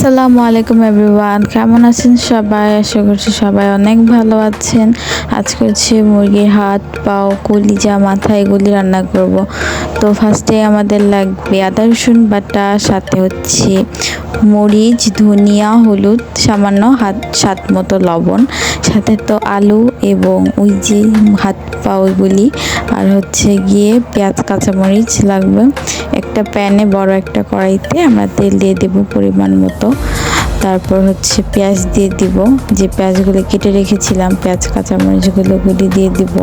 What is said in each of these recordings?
আসসালামু আলাইকুম এভরিওয়ান। কেমন আছেন সবাই? আশা করছি সবাই অনেক ভালো আছেন। আজকে হচ্ছে মুরগির হাত, পাও কলিজা মাথা, এগুলি রান্না করব। তো ফার্স্টে আমাদের লাগবে আদা, রসুন বাটা, সাথে হচ্ছে মরিচ, ধনিয়া, হলুদ, সামান্য হাত, স্বাদ মতো লবণ। সাথে তো আলু এবং ওই যে হাত পা ওইগুলি আর হচ্ছে গিয়ে পেঁয়াজ, কাঁচামরিচ লাগবে। একটা প্যানে বড় একটা কড়াইতে আমরা তেল দিয়ে দেব পরিমাণ মতো। তারপর হচ্ছে পেঁয়াজ দিয়ে দিব। যে পেঁয়াজগুলো কেটে রেখেছিলাম, পেঁয়াজ, কাঁচামরিচগুলো গুলি দিয়ে দিব।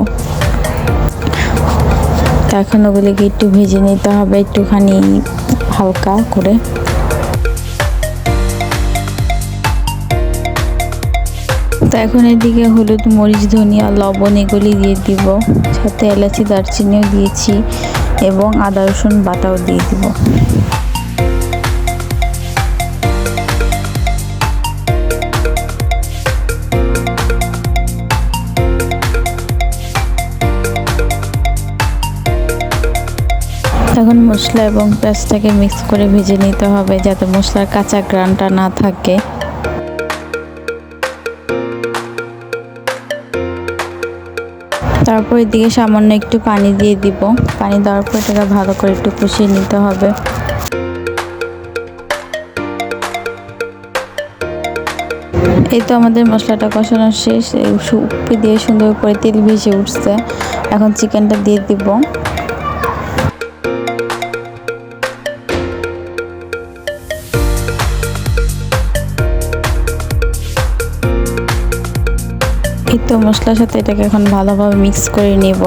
এখন ওগুলিকে একটু ভেজে নিতে হবে, একটুখানি হালকা করে। তো এখন এদিকে হলুদ, মরিচ, ধনিয়া, লবণ এগুলি দিয়ে দিব। সাথে এলাচি, দারচিনিও দিয়েছি এবং আদা, রসুন বাটাও দিয়ে দিব। এখন মশলা এবং পেঁয়াজটাকে মিক্স করে ভেজে নিতে হবে যাতে মশলার কাঁচা গ্রানটা না থাকে। তারপর এদিকে সামান্য একটু পানি দিয়ে দিব। পানি দেওয়ার পর এটাকে ভালো করে একটু কষিয়ে নিতে হবে। এই তো আমাদের মশলাটা কষানো শেষ। উপে দিয়ে সুন্দর করে তেল ভেসে উঠছে। এখন চিকেনটা দিয়ে দিব। তো মশলার সাথে এটাকে এখন ভালোভাবে মিক্স করে নেব।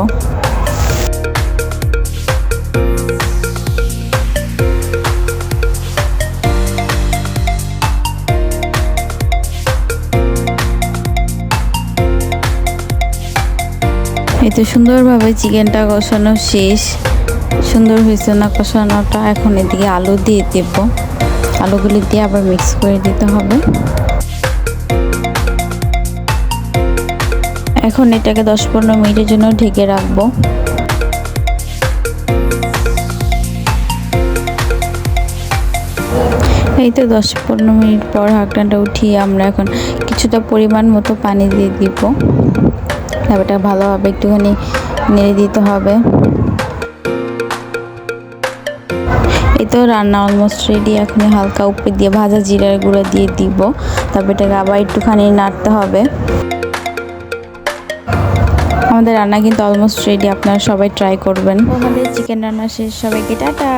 এই তো সুন্দরভাবে চিকেনটা কষানো শেষ। সুন্দর হয়েছে না কষানোটা? এখন এদিকে আলু দিয়ে দেব। আলুগুলি দিয়ে আবার মিক্স করে দিতে হবে। এখন এটাকে দশ পনেরো মিনিটের জন্য ঢেকে রাখব। এই তো দশ পনেরো মিনিট পর হাঁকড়াটা উঠিয়ে আমরা এখন কিছুটা পরিমাণ মতো পানি দিয়ে দিব। তারপরটা ভালোভাবে একটুখানি নেড়ে দিতে হবে। এই তো রান্না অলমোস্ট রেডি এখন হালকা উপরে দিয়ে ভাজা জিরার গুঁড়ো দিয়ে দিব। তারপর এটাকে আবার একটুখানি নাড়তে হবে। আমাদের রান্না কিন্তু অলমোস্ট রেডি আপনারা সবাই ট্রাই করবেন। আমাদের চিকেন রান্না শেষ, সবাইকে টাটা।